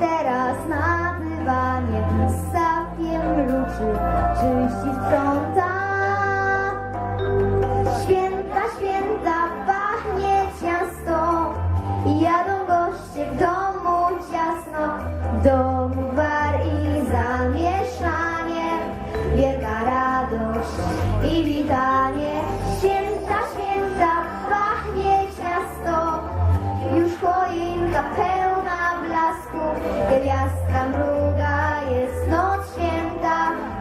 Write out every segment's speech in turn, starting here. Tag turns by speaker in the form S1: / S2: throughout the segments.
S1: teraz nabywanie dywanie Sapiem luczy, czyści sprzątam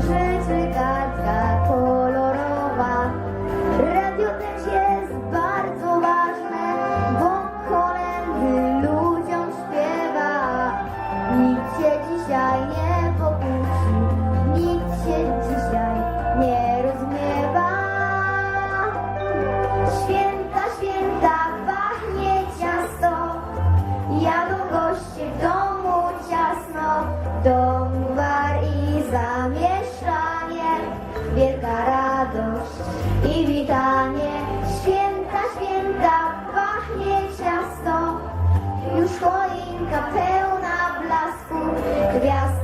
S1: Schritte ganz, ganz wielka radość i witanie. Święta, święta, pachnie ciasto, już choinka pełna blasku gwiazd.